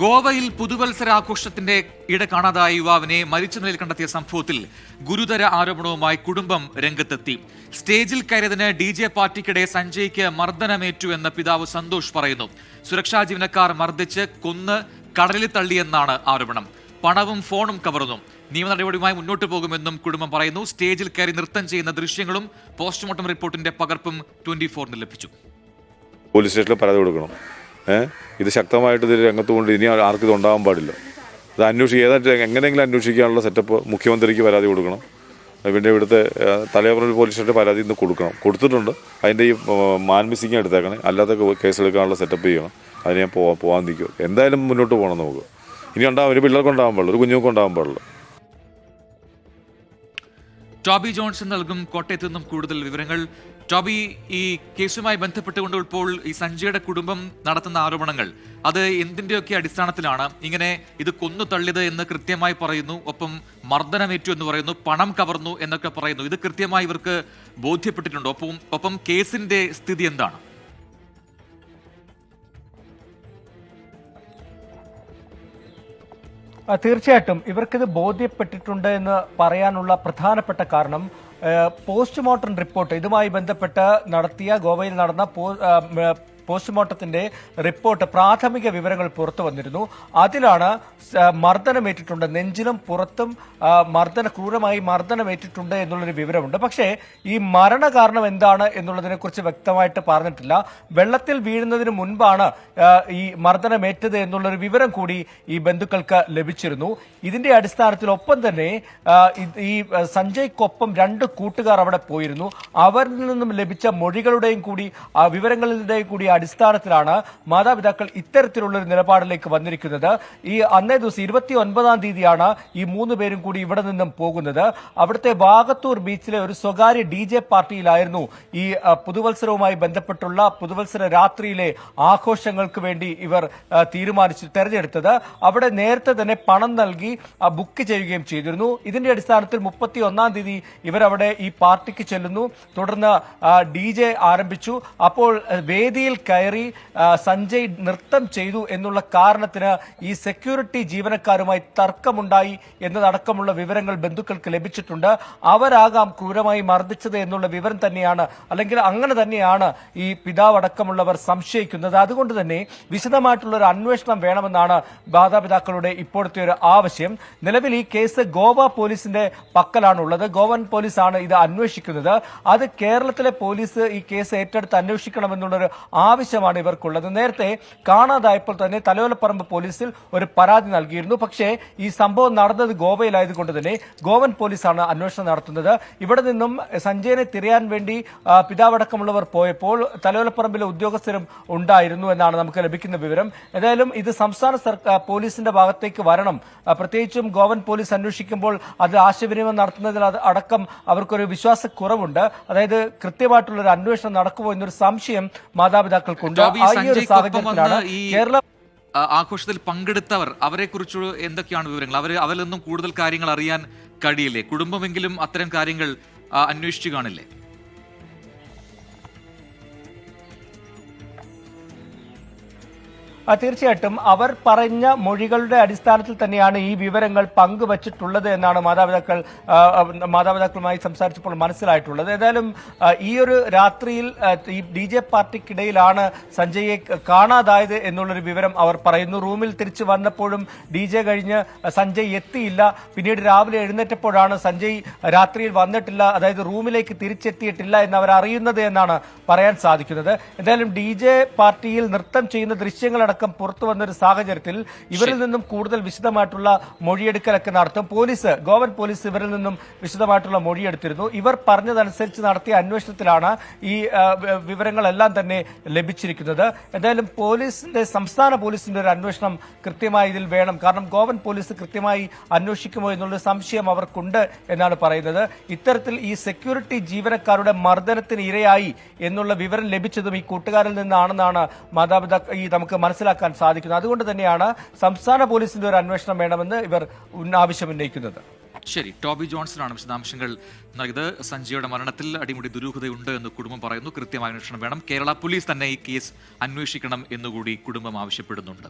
ഗോവയിൽ പുതുവത്സരാഘോഷത്തിന്റെ ഇടെ കാണാതായ യുവാവിനെ മരിച്ച നിലയിൽ കണ്ടെത്തിയ സംഭവത്തിൽ ഗുരുതര ആരോപണവുമായി കുടുംബം രംഗത്തെത്തി. സ്റ്റേജിൽ കയറിയതിന് ഡി ജെ പാർട്ടിക്കിടെ സഞ്ജയ്ക്ക് മർദ്ദനമേറ്റു എന്ന് പിതാവ് സന്തോഷ് പറയുന്നു. സുരക്ഷാ ജീവനക്കാർ മർദ്ദിച്ച് കൊന്ന് കടലിൽ തള്ളിയെന്നാണ് ആരോപണം. പണവും ഫോണും കവർന്നു. നിയമ നടപടിയുമായി മുന്നോട്ട് പോകുമെന്നും കുടുംബം പറയുന്നു. സ്റ്റേജിൽ കയറി നൃത്തം ചെയ്യുന്ന ദൃശ്യങ്ങളും പോസ്റ്റ്മോർട്ടം റിപ്പോർട്ടിന്റെ പകർപ്പും ട്വന്റി ഫോറിന് ലഭിച്ചു. പോലീസ് സ്റ്റേഷനിൽ പരാതി കൊടുക്കണം. ഇത് ശക്തമായിട്ട് ഇതിൽ രംഗത്ത് കൊണ്ട് ഇനി ആർക്കും ഇത് ഉണ്ടാകാൻ പാടില്ല. ഇത് അന്വേഷിക്കുക ഏതായിട്ട് എങ്ങനെയെങ്കിലും അന്വേഷിക്കാനുള്ള സെറ്റപ്പ് മുഖ്യമന്ത്രിക്ക് പരാതി കൊടുക്കണം. പിന്നെ ഇവിടുത്തെ ഏഹ്, പോലീസിന്റെ പരാതി ഇന്ന് കൊടുക്കണം. കൊടുത്തിട്ടുണ്ട്. അതിന്റെ ഈ മാൻമിസിങ് എടുത്തേക്കണേ. അല്ലാത്ത കേസെടുക്കാനുള്ള സെറ്റപ്പ് ചെയ്യണം. അതിന് ഞാൻ പോവാൻ പോകാൻ നിൽക്കും. എന്തായാലും മുന്നോട്ട് പോകണം നമുക്ക്. ഇനി ഉണ്ടാകും ഒരു പിള്ളേർക്ക് ഉണ്ടാകാൻ പാടില്ല ഒരു കുഞ്ഞുങ്ങൾക്ക് ഉണ്ടാകാൻ പാടില്ല. ടോബി ജോൺസൺ നൽകും കോട്ടയത്ത് നിന്നും കൂടുതൽ വിവരങ്ങൾ. ടോബി ഈ കേസുമായി ബന്ധപ്പെട്ടുകൊണ്ട് ഇപ്പോൾ ഈ സഞ്ജയുടെ കുടുംബം നടത്തുന്ന ആരോപണങ്ങൾ അത് എന്തിന്റെയൊക്കെ അടിസ്ഥാനത്തിലാണ്? ഇങ്ങനെ ഇത് കൊന്നു തള്ളിയത് എന്ന് കൃത്യമായി പറയുന്നു ഒപ്പം മർദ്ദനമേറ്റു എന്ന് പറയുന്നു പണം കവർന്നു എന്നൊക്കെ പറയുന്നു. ഇത് കൃത്യമായി ഇവർക്ക് ബോധ്യപ്പെട്ടിട്ടുണ്ടോ. ഒപ്പം ഒപ്പം കേസിന്റെ സ്ഥിതി എന്താണ്? തീർച്ചയായിട്ടും ഇവർക്കിത് ബോധ്യപ്പെട്ടിട്ടുണ്ട് എന്ന് പറയാനുള്ള പ്രധാനപ്പെട്ട കാരണം പോസ്റ്റ്മോർട്ടം റിപ്പോർട്ട് ഇതുമായി ബന്ധപ്പെട്ട് നടത്തിയ ഗോവയിൽ നടന്ന പോസ്റ്റ്മോർട്ടത്തിന്റെ റിപ്പോർട്ട് പ്രാഥമിക വിവരങ്ങൾ പുറത്തു വന്നിരുന്നു. അതിലാണ് മർദ്ദനമേറ്റിട്ടുണ്ട്. നെഞ്ചിലും പുറത്തും മർദ്ദന ക്രൂരമായി മർദ്ദനമേറ്റിട്ടുണ്ട് എന്നുള്ളൊരു വിവരമുണ്ട്. പക്ഷേ ഈ മരണകാരണം എന്താണ് എന്നുള്ളതിനെക്കുറിച്ച് വ്യക്തമായിട്ട് പറഞ്ഞിട്ടില്ല. വെള്ളത്തിൽ വീഴുന്നതിന് മുൻപാണ് ഈ മർദ്ദനമേറ്റത് എന്നുള്ളൊരു വിവരം കൂടി ഈ ബന്ധുക്കൾക്ക് ലഭിച്ചിരുന്നു. ഇതിന്റെ അടിസ്ഥാനത്തിൽ ഒപ്പം തന്നെ ഈ സഞ്ജയ്ക്കൊപ്പം രണ്ട് കൂട്ടുകാർ അവിടെ പോയിരുന്നു. അവരിൽ നിന്നും ലഭിച്ച മൊഴികളുടെയും കൂടി വിവരങ്ങളുടെയും കൂടി അടിസ്ഥാനത്തിലാണ് മാതാപിതാക്കൾ ഇത്തരത്തിലുള്ള ഒരു നിലപാടിലേക്ക് വന്നിരിക്കുന്നത്. ഈ അന്നേ ദിവസം ഇരുപത്തി ഒൻപതാം തീയതിയാണ് ഈ മൂന്ന് പേരും കൂടി ഇവിടെ നിന്നും പോകുന്നത്. അവിടുത്തെ വാഗത്തൂർ ബീച്ചിലെ ഒരു സ്വകാര്യ ഡി ജെ പാർട്ടിയിലായിരുന്നു ഈ പുതുവത്സരവുമായി ബന്ധപ്പെട്ടുള്ള പുതുവത്സര രാത്രിയിലെ ആഘോഷങ്ങൾക്ക് വേണ്ടി ഇവർ തീരുമാനിച്ചു തെരഞ്ഞെടുത്തത്. അവിടെ നേരത്തെ തന്നെ പണം നൽകി ബുക്ക് ചെയ്യുകയും ചെയ്തിരുന്നു. ഇതിന്റെ അടിസ്ഥാനത്തിൽ മുപ്പത്തി ഒന്നാം തീയതി ഇവരവിടെ ഈ പാർട്ടിക്ക് ചെല്ലുന്നു. തുടർന്ന് ഡി ജെ ആരംഭിച്ചു. അപ്പോൾ വേദിയിൽ കയറി സഞ്ജയ് നൃത്തം ചെയ്തു എന്നുള്ള കാരണത്തിന് ഈ സെക്യൂരിറ്റി ജീവനക്കാരുമായി തർക്കമുണ്ടായി എന്നതടക്കമുള്ള വിവരങ്ങൾ ബന്ധുക്കൾക്ക് ലഭിച്ചിട്ടുണ്ട്. അവരാകാം ക്രൂരമായി മർദ്ദിച്ചത് എന്നുള്ള വിവരം തന്നെയാണ് അല്ലെങ്കിൽ അങ്ങനെ തന്നെയാണ് ഈ പിതാവ് അടക്കമുള്ളവർ സംശയിക്കുന്നത്. അതുകൊണ്ട് തന്നെ വിശദമായിട്ടുള്ള ഒരു അന്വേഷണം വേണമെന്നാണ് മാതാപിതാക്കളുടെ ഇപ്പോഴത്തെ ഒരു ആവശ്യം. നിലവിൽ ഈ കേസ് ഗോവ പോലീസിന്റെ പക്കലാണുള്ളത്. ഗോവൻ പോലീസാണ് ഇത് അന്വേഷിക്കുന്നത്. അത് കേരളത്തിലെ പോലീസ് ഈ കേസ് ഏറ്റെടുത്ത് അന്വേഷിക്കണമെന്നുള്ളൊരു ആവശ്യമാണ് ഇവർക്കുള്ളത്. നേരത്തെ കാണാതായപ്പോൾ തന്നെ തലയോലപ്പറമ്പ് പോലീസിൽ ഒരു പരാതി നൽകിയിരുന്നു. പക്ഷേ ഈ സംഭവം നടന്നത് ഗോവയിലായതുകൊണ്ട് തന്നെ ഗോവൻ പോലീസാണ് അന്വേഷണം നടത്തുന്നത്. ഇവിടെ നിന്നും സഞ്ജയനെ തിരയാൻ വേണ്ടി പിതാവടക്കമുള്ളവർ പോയപ്പോൾ തലയോലപ്പറമ്പിലെ ഉദ്യോഗസ്ഥരും ഉണ്ടായിരുന്നു എന്നാണ് നമുക്ക് ലഭിക്കുന്ന വിവരം. ഏതായാലും ഇത് സംസ്ഥാന സർക്കാർ പോലീസിന്റെ ഭാഗത്തേക്ക് വരണം. പ്രത്യേകിച്ചും ഗോവൻ പോലീസ് അന്വേഷിക്കുമ്പോൾ അത് ആശയവിനിമയം നടത്തുന്നതിൽ അത് അടക്കം അവർക്കൊരു വിശ്വാസക്കുറവുണ്ട്. അതായത് കൃത്യമായിട്ടുള്ള ഒരു അന്വേഷണം നടക്കുമോ എന്നൊരു സംശയം മാതാപിതാക്കൾക്കുണ്ട് ഈ കേരള ആഘോഷത്തിൽ പങ്കെടുത്തവർ. അവരെ കുറിച്ച് എന്തൊക്കെയാണ് വിവരങ്ങൾ? അവർ അവരിൽ നിന്നും കൂടുതൽ കാര്യങ്ങൾ അറിയാൻ കഴിയില്ലേ? കുടുംബമെങ്കിലും അത്തരം കാര്യങ്ങൾ അന്വേഷിച്ചു കാണില്ലേ? തീർച്ചയായിട്ടും അവർ പറഞ്ഞ മൊഴികളുടെ അടിസ്ഥാനത്തിൽ തന്നെയാണ് ഈ വിവരങ്ങൾ പങ്കുവച്ചിട്ടുള്ളത് എന്നാണ് മാതാപിതാക്കൾ മാതാപിതാക്കളുമായി സംസാരിച്ചപ്പോൾ മനസ്സിലായിട്ടുള്ളത്. ഏതായാലും ഈ ഒരു രാത്രിയിൽ ഈ ഡി ജെ പാർട്ടിക്കിടയിലാണ് സഞ്ജയെ കാണാതായത് എന്നുള്ളൊരു വിവരം അവർ പറയുന്നു. റൂമിൽ തിരിച്ചു വന്നപ്പോഴും ഡി ജെ കഴിഞ്ഞ് സഞ്ജയ് എത്തിയില്ല. പിന്നീട് രാവിലെ എഴുന്നേറ്റപ്പോഴാണ് സഞ്ജയ് രാത്രിയിൽ വന്നിട്ടില്ല. അതായത് റൂമിലേക്ക് തിരിച്ചെത്തിയിട്ടില്ല എന്ന് അവർ അറിയുന്നത് എന്നാണ് പറയാൻ സാധിക്കുന്നത്. എന്തായാലും ഡി ജെ പാർട്ടിയിൽ നൃത്തം ചെയ്യുന്ന ദൃശ്യങ്ങളടക്കം പുറത്തു വന്ന ഒരു സാഹചര്യത്തിൽ ഇവരിൽ നിന്നും കൂടുതൽ വിശദമായിട്ടുള്ള മൊഴിയെടുക്കലൊക്കെ നടത്തും. പോലീസ് ഗോവൻ പോലീസ് ഇവരിൽ നിന്നും വിശദമായിട്ടുള്ള മൊഴിയെടുത്തിരുന്നു. ഇവർ പറഞ്ഞതനുസരിച്ച് നടത്തിയ അന്വേഷണത്തിലാണ് ഈ വിവരങ്ങളെല്ലാം തന്നെ ലഭിച്ചിരിക്കുന്നത്. എന്തായാലും പോലീസിന്റെ സംസ്ഥാന പോലീസിന്റെ ഒരു അന്വേഷണം കൃത്യമായി ഇതിൽ വേണം. കാരണം ഗോവൻ പോലീസ് കൃത്യമായി അന്വേഷിക്കുമോ എന്നുള്ള സംശയം അവർക്കുണ്ട് എന്നാണ് പറയുന്നത്. ഇത്തരത്തിൽ ഈ സെക്യൂരിറ്റി ജീവനക്കാരുടെ മർദ്ദനത്തിന് ഇരയായി എന്നുള്ള വിവരം ലഭിച്ചതും ഈ കൂട്ടുകാരിൽ നിന്നാണെന്നാണ് മാതാപിതാക്കൾ ഈ നമുക്ക് മനസ്സിലാക്കാൻ സാധിക്കുന്നത് അതുകൊണ്ട് തന്നെയാണ് സംസ്ഥാന പോലീസിന്റെ ഒരു അന്വേഷണം വേണമെന്ന് ഇവർ ആവശ്യം ഉന്നയിക്കുന്നത്. ശരി ടോബി ജോൺസണാണ് വിശദാംശങ്ങൾ നൽകിയത്. സഞ്ജയുടെ മരണത്തിൽ അടിമുടി ദുരൂഹതയുണ്ട് എന്ന് കുടുംബം പറയുന്നു. കൃത്യമായ അന്വേഷണം വേണം. കേരള പോലീസ് തന്നെ ഈ കേസ് അന്വേഷിക്കണം എന്നുകൂടി കുടുംബം ആവശ്യപ്പെടുന്നുണ്ട്.